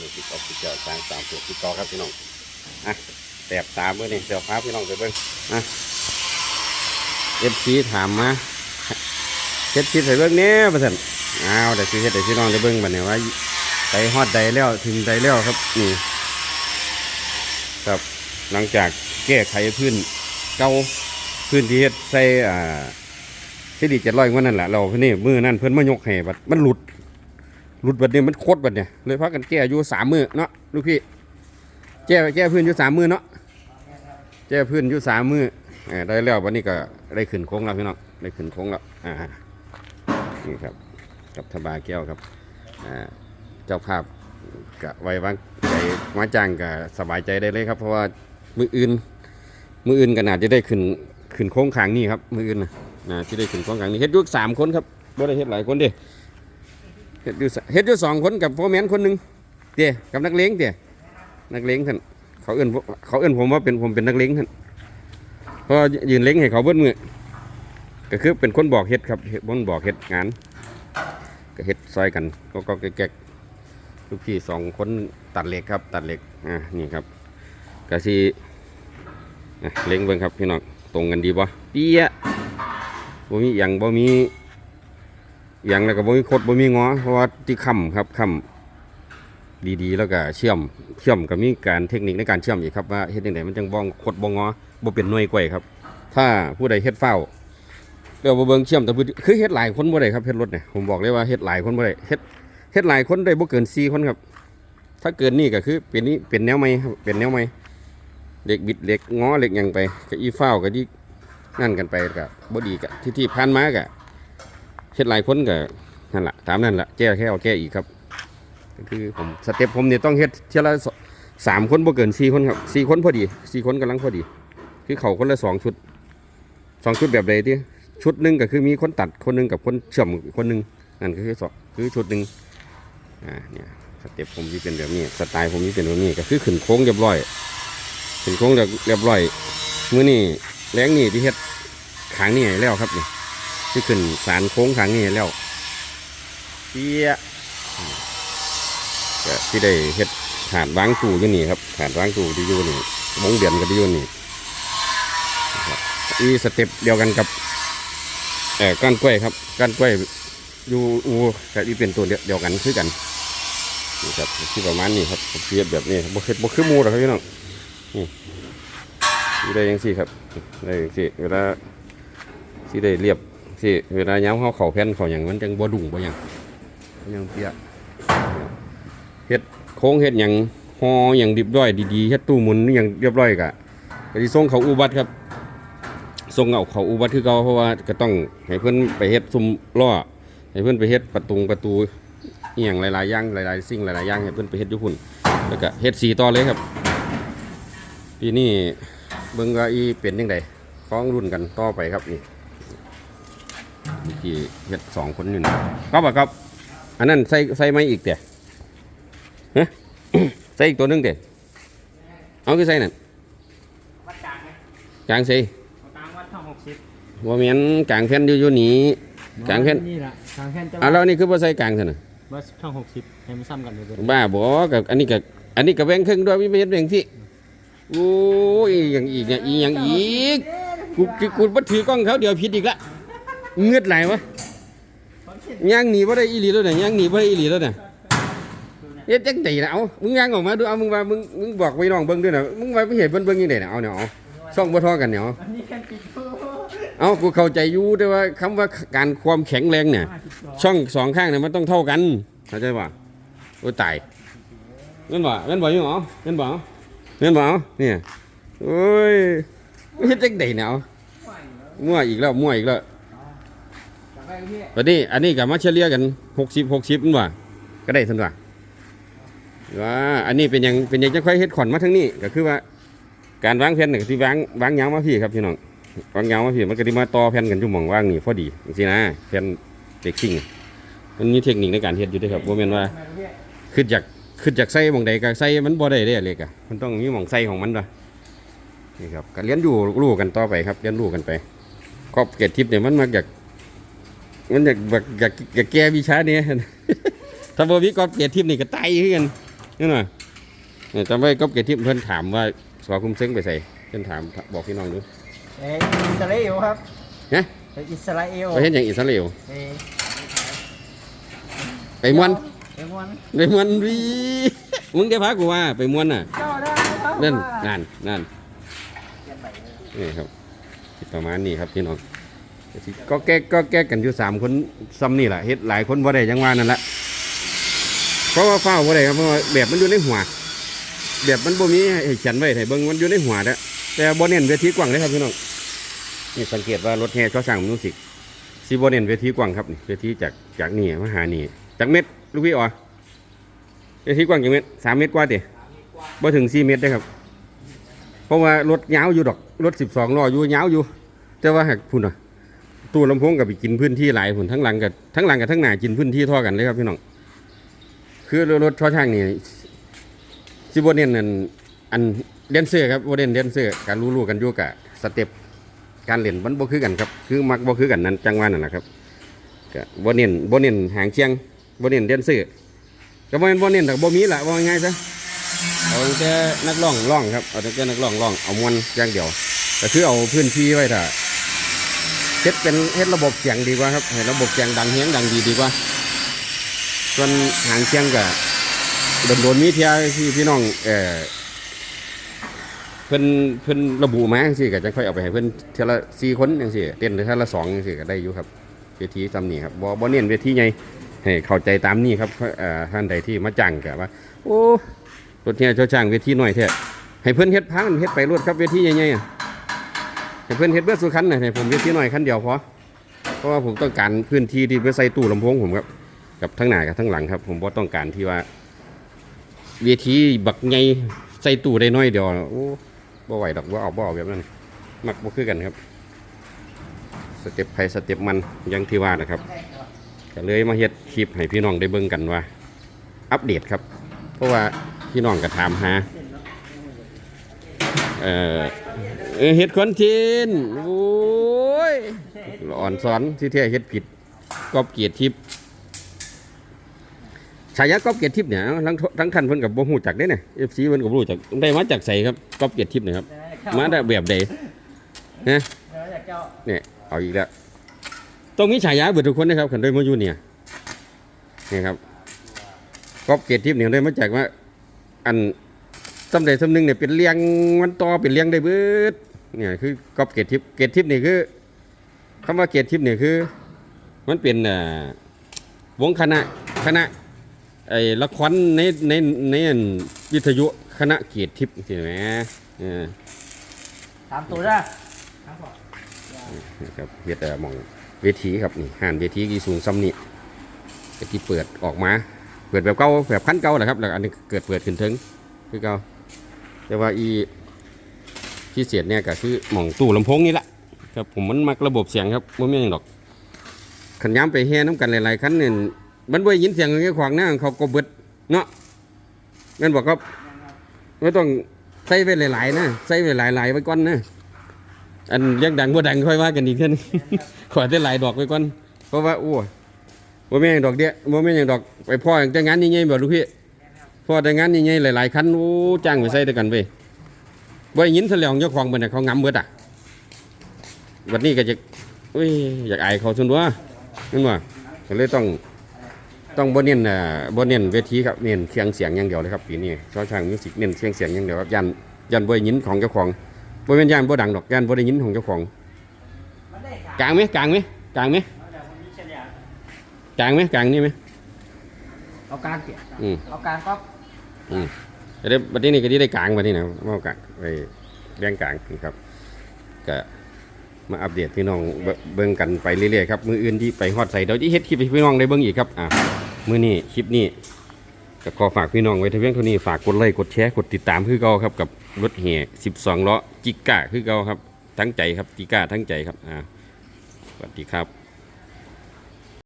มิวสิกออฟฟิเชียลสร้างตามตัวที่ต่อครับพี่น้องอะแตบตามเมื่อนี่เดี๋ยวพาพี่น้องไปเบิ่งอะเอฟซีถามมาเฮ็ดชิดใส่เบิ่งแหน่ประสันอ้าวเดี๋ยวสิเฮ็ดให้พี่น้องได้เบิ่งบัดนี้ว่าไปฮอดใดแล้วถึงใดแล้วครับนี่ครับหลังจากแก้ไขพื้นเก่าพื้นที่เฮ็ดใส่อ่าที่ดีเจ็ดร้อยวันนั่นแหละเราพี่นี่มือนั่นเพิ่อนมายกให้บัดมันหลุด หลุดบัดนี่ยมันโคตรบัดเนี่ยเลยพักกันแก้อยู่สามมือเนาะลูกพี่แก้แก้พื้นอยู่สามมือเนาะแก้พื้นอยู่สามมือเออได้แล้ววันนี้ก็ได้ขึ้นโค้งแล้วพี่น้องได้ขึ้นโค้งแล้วอ่านี่ครับกับทบาแก้วครับอ่าเจ้าภาพกะไว้วางใจมาจ้างกะสบายใจได้เลยครับ เพราะว่ามืออื่นมืออื่นก็น่าจะได้ขึ้นขึ้นโค้งขางนี่ครับมืออื่นนะนะที่ได้ขึ้นกองกลางนี่เฮ็ดยุสามคนครับบ่ได้เฮ็ดหลายคนเด้ เฮ็ดอยู่เฮ็ดอยู่สองคนกับพ่อแม่นคนหนึ่งเด้กับนักเลงเด้นักเลงท่านเขาเอื้นเขาเอื้นผมว่าเป็นผมเป็นนักเลงท่านเพราะยืนเลงให้เขาเบิ้มือก็คือเป็นคนบอกเฮ็ดครับเฮ็ดบนบอกเฮ็ดงานก็เฮ็ดซอยกันก็ก็แก๊กลูกพี่สองคนตัดเหล็กครับ ตัดเหล็กอ่านี่ครับก็สิอะเล็งเบิ่งครับพี่น้องตรงกันดีบ่เปี้ยบ่มีอย่างบ่มี อย่างแล้วก็บ่มีคดบ่มีงอ เพราะว่าที่ค้ำครับค้ำดีๆ แล้วก็เชื่อมเชื่อมก็มีการเทคนิคในการเชื่อมอีกครับว่าเฮ็ดจังไดมันจังบ่คดบ่งอบ่เป็นหน่วยกล้วยครับ ถ้าผู้ใดเฮ็ดเฝ้าวแล้วบ่เบิ่งเชื่อมแต่คือเฮ็ดหลายคนบ่ได้ครับเฮ็ดรถเนี่ยผมบอกเลยว่าเฮ็ดหลายคนบ่ได้เฮ็ดเฮ็ดหลายคนได้บ่เกิน4คนครับ ถ้าเกินนี่ก็คือเป็นนี้เป็นแนวใหม่ครับเป็นแนวใหม่เหล็กบิดเหล็กงอเหล็กหยังไปก็อีเฝ้าก็อีนั่นกันไปกับบดีกับที่ที่ผ่านมากะ เฮ็ดหลายคนกับนั่นแหละตามนั่นแหละแก้แค่เอาแก้อีกครับก็คือผมสเต็ปผมเนี่ยต้องเฮ็ดเท่าละสามคนบ่เกินสี่คนครับสี่คนพอดีสี่คนกำลังพอดี คือเขาคนละสองชุดสองชุดแบบใดที่ชุดหนึ่งก็คือมีคนตัดคนหนึ่งกับคนเชื่อมคนหนึ่งนั่นก็คือสองคือชุดหนึ่งอ่าเนี่ยสเต็ปผมที่เป็นแบบนี้สไตล์ผมที่เป็นแบบนี้ก็คือขึ้นโค้งเรียบร้อยขึ้นโค้งเรียบร้อยมื้อนี้แรงนี่ที่เฮ็ดขางนี่ให้แล้วครับนี่ ที่ขึ้นสารโค้งขางนี้แล้วเปี้ยอืมก็ที่ได้เฮ็ดถาดวางตู้อยู่นี่ครับถาดวางตู้ที่อยู่นี่วงเดือนก็ที่อยู่นี่อีสเต็ปเดียวกันกับเอ่อก้านกล้วยครับก้านกล้วยอยู่อูกับอีเป็นตัวเดียวเดียวกันคือกันนี่ครับที่ประมาณนี้ครับเทียบแบบนี้บ่เฮ็ดบ่คือมูหรอกครับพี่น้องสิได้ยังสิครับได้ยังสิเวลาสิได้เรียบ สิเวลาย้ำเขาเข่าแผ่นเขาอย่างมันจังบ่ดุ่งบ่หยังยังเปียเฮ็ดโค้งเฮ็ดหยังฮออย่างดิบร้อยดีๆเฮ็ดตู้หมุนอย่างเรียบร้อยกะก็สิส่งเขาอุบัติครับส่งเอาเขาอุบัติคือเก่าเพราะว่าก็ต้องให้เพิ่นไปเฮ็ดซุมล้อให้เพิ่นไปเฮ็ดประตูประตูอีหยังหลายๆอย่างหลายๆสิ่งหลายๆอย่างให้เพิ่นไปเฮ็ดอยู่พุ่นแล้วก็เฮ็ดสีต่อเลยครับปีนี้เบิ่งว่าอีเป็นยังไงคล้องรุ่นกันต่อไปครับนี่ เมื่อกี้เฮ็ดสองคนอยู่นี่ก็บอกครับอันนั้นใส่ใส่ไม้อีกเดี๋ยฮะใส่อีกตัวหนึงเดี๋ยเอาคือใส่นั่นวัดกลางไหมกลางใส่เอากลางวัดช่องหกสิบว่าแม่นกลางแผ่นอยู่อยู่นี่กลางแผ่นนี่แหละกลางแผ่นจะอะแล้วอันนี่คือบ่ใส่กลางซั่นน่ะวัดช่องหกสิบให้มันซ้ำกันเลยเด้อบ้าบ่กับอันนี้กับอันนี้กับแบ่งครึ่งด้วยมีเฮ็ดแบ่งที่โอ้ยอย่างอีกเนี่ยอีหยังอีกกูกูกูบ่ถือกล้องเขาเดี๋ยวผิดอีกละ เงือดไหลวะย่างหนีบ่ได้อีหลีแล้วเนี่ยย่างหนีบ่ได้อีหลีแล้วเนี่ยเฮ็ดจังไดน่ะเอามึงย่างออกมาดูเอามึงว่ามึงมึงบอกไว้น้องเบิ่งด้วยนะมึงว่าบ่เห็นเพิ่นเบิ่งยังไดน่ะเอาเนี่ยเอาช่องบ่เทอกันเนี่ยเอาเอากูเข้าใจอยู่แต่ว่าคำว่าการความแข็งแรงเนี่ย ช่องสองข้างเนี่ยมันต้องเท่ากันเข้าใจป่ะโอ้ยตายแม่นบ่แม่นบ่อยู่หรอแม่นบ่แม่นบ่เนี่ยโอ้ยเฮ็ดจังไดเนี่ยเอามั่วอีกแล้วมั่วอีกแล้ว วันนี้อันนี้กับมาเฉลี่ยกันหกสิบหกสิบนั่นว่าก็ได้สันว่าว่าอันนี้เป็นยังเป็นยังจะค่อยเฮ็ดขอนมาทั้งนี้ก็คือว่า การวางแผ่นนี่ก็ที่วางวางยาวมาพี่ครับพี่น้องวางยาวมาพี่มันก็ที่มาต่อแผ่นกันจุ่มหมองว่างนี่พอดีจังซี่นะแผ่นเด็กซิ่งมันมีเทคนิคในการเฮ็ดอยู่ด้วยครับบ่แม่นว่าขึ้นจากขึ้นจากใส่มองใดก็ใส่มันบ่ได้เด้เล็กอะมันต้องมีหม่องใส่ของมันด้วยนี่ครับก็เรียนรู้รู้กันต่อไปครับเรียนรู้กันไปครอบเกตทิพย์เนี่ยมันมักอยาก มันอยากแบบอยากอยากแก้วิชาเนี้ยถ้าบ่มีกอบเปรียบทิพย์นี่ก็ตายคือกันนี่หน่อยเนี่ยจำไว้ก๊อปเกียรติทิพย์เพิ่นถามว่าสอคุมเซ้งไปใส่เพิ่นถามบอกพี่น้องดูเอ้ยอิสราเอลครับนะไปอิสราเอลไปเห็นอย่างอิสราเอลเอ้ยไปมวนไปมวนไปมวนวีมึงได้พากูว่าไปมวนน่ะเจ้าได้ครับนั่นว่านั่นนั่นเขียนใบเลยนี่ครับประมาณนี้ครับพี่น้อง ก็แก้ก็แก้กันอยู่สามคนซ้ำนี่แหละเฮ็ดหลายคนบ่ได้จังว่านั่นแหละเพราะว่าเฝ้าบ่ได้ครับเพราะว่าแบบมันอยู่ในหัวแบบมันบ่มีให้เขียนไว้ให้เบิ่งมันอยู่ในหัวเด้อแต่บ่เน้นเวทีกว้างเลยครับพี่น้องนี่สังเกตว่ารถแห่ชอสร้างมิวสิกสิบ่เน้นเวทีกว้างครับนี่เวทีจากจากนี่มาหานี่จากเม็ดลูกพี่อ๋อเวทีกว้างจากเม็ดสามเมตรกว่าติบ่ถึงสี่เมตรเด้ครับ เพราะว่ารถยาวอยู่ดอกรถสิบสองล้ออยู่ยาวอยู่ แต่ว่าหากพุ่นอะ ตู้ลำโพงกับไปกินพื้นที่หลายพุ่นทั้งหลังกับทั้งหลังกับทั้งหน้ากินพื้นที่ท่อกันเลยครับพี่น้องคือรถช่อช่างนี่ซิบเนียนนั่นอันเดนเซอร์ครับโบเดนเดนเซอร์การรู้ๆกันอยู่กับสเต็ปการเล่นมันบ่คือกันครับคือมักบ่คือกันนั่นจังหวะนั่นแหละครับก็บ่เน้นบ่เน้นหางเชียงบ่เน้นเดนเซอร์ก็บ่แม่นบ่เน้นแต่บ่มีละว่าง่ายซะเอาแต่นักร้องร้องครับเอาแต่นักร้องร้องเอามวนอย่างเดียวก็คือเอาพื้นที่ไว้ถ้า เฮ็ดเป็นเฮ็ดระบบเสียงดีกว่าครับให้ระบบเสียงดังเฮียงดังดีดีกว่า ส่วนหางเสียงก็โดนโดนมีเทียที่พี่น้องเออเพิ่นเพิ่นระบุมาจังซี่ก็จะค่อยเอาไปให้เพิ่นเทละสี่คนจังซี่เต้นเทละสองจังซี่ก็ได้อยู่ครับเวทีซ้ำนี่ครับบ่บ่เน้นเวทีใหญ่ให้เข้าใจตามนี้ครับเอ่อท่านใดที่มาจ้างก็ว่า โอ้รถเนี่ยเจ้าจ้างเวทีหน่อยเถอะให้เพื่อนเฮ็ดพังเฮ็ดไปรถครับเวทีใหญ่ๆ ให้เพื่อนเฮ็ดเบิดสุคันหน่ะให้ผมเวทีหน่อยคันเดียวพอเพราะว่าผมต้องการพื้นที่ที่ไปใส่ตู้ลำโพงผมครับกับทั้งหน้ากับทั้งหลังครับ ผมบ่ต้องการที่ว่าเวทีบักใหญ่ใส่ตู้ได้น้อยเดียวโอ้บ่ไหวดอกบ่เอาบ่เอาแบบนั้นมักบ่คือกันครับ สเต็ปไผสเต็ปมันยังที่ว่านะครับก็เลยมาเฮ็ดคลิปให้พี่น้องได้เบิ่งกันว่า อัปเดตครับ เพราะว่าพี่น้องก็ถามหาเอ่อ เออเฮ็ดคอนเทนต์โอ้ยอ่อนสอนที่แท้เฮ็ดผิดกอบเกียรติทิพย์ฉายากอบเกียรติทิพย์เนี่ยทั้งทั้งท่านเพิ่นกับบ่ฮู้จักเด้เนี่ย FC เพิ่นก็บ่รู้จักได้มาจากไสครับกอบเกียรติทิพย์เนี่ยครับมาได้แบบใดนะเดี๋ยเนี่ยเอาอีกแล้วต้องมีฉายาเบิดทุกคนนะครับคันด้มาอยู่เนี่ยนี่ครับกอบเกียร์ทิพย์เนี่ยได้มาจากว่าอัน สำเร็จสำนึงเนี่ยเป็นเลี้ยงมันต่อเป็นเลี้ยงได้เบิดเนี่ยคือกอบเกตทิพย์เกตทิพย์นี่คือคำว่าเกตทิพย์เนี่ยคือ มันเป็นอ่าวงคณะคณะไอ้ละครในในในอันวิทยุคณะเกียรติทิพย์ใช่ไหมเออสามตัวจ้ะครับผมนะครับเวทมองเวทีครับนี่ห่านเวทีกี่สูงซ้ำนี่เวทีเปิดออกมา เปิดแบบเก่าแบบขั้นเก่าแหละครับแล้วอันนี้เกิดเปิดขึ้นถึงคือเก่า แต่ว่าอีพิเศษเนี่ยก็คือหม่องตู้ลำโพงนี่แหละครับผมมันมักระบบเสียงครับไม่มีอย่างดอกขันย้ำไปแห่น้ำกันหลายๆคันเนี่ยมันบ่ได้ยินเสียงอย่างเงี้ยขวางหน้าเขาก็เบิดเนาะแม่นบอกครับไม่ต้องใส่ไปหลายๆนะใส่ไปหลายๆไว้ก่อนนะอันเรียกดังบ่ดังค่อยว่ากันอีกเท่านึงขอได้หลายดอกไปก่อนเพราะว่าโอ้บ่แม่นดอกเดียวบ่แม่ย่างดอกไปพ่ออย่างแต่งานใหญ่ๆบ่ลูกพี่ พ่อแต่งานใหญ่ๆหลายๆคันโอ้จ้างไปใส่ด้วยกันเว้ยบ่ได้ยินเสลียงเจ้าของเบิ่นน่ะเขางำเบิดอะวันนี้ก็จะอุ้ยอยากอายเขาซุนว่านั่นว่าก็เลยต้องต้องบ่เน้นอ่าบ่เน้นเวทีครับเน้นเครื่องเสียงอย่างเดียวเลยครับปีนี้ชอช่างมิวสิกเน้นเครื่องเสียงอย่างเดียวครับยันยันบ่ได้ยินของเจ้าของบ่แม่นย่านบ่ดังดอกย่านบ่ได้ยินของเจ้าของมันได้สามกลางไหมกลางไหมกลางไหมเอาแต่วันนี้เฉลี่ยกลางไหมกลางนี่ไหมเอาการเปลี่ยนอืมเอาการก็ อืมจะได้บัดนี้นี่ก็สิได้กลางบัดนี้นะเว้ากลางไปแบ่งกลางนี่ครับก็มาอัปเดตพี่น้องเบิ่งกันไปเรื่อยๆครับมืออื่นที่ไปฮอดใส่เดี๋ยวสิเฮ็ดคลิปให้พี่น้องได้เบิ่งอีกครับอะมือนี้คลิปนี้ก็ขอฝากพี่น้องไว้เท่เพียงเท่านี้ฝากกดไลค์กดแชร์กดติดตามคือเก่าครับกับรถแห่12ล้อจิก้าคือเก่าครับทั้งใจครับจิก้าทั้งใจครับอ่าสวัสดีครับ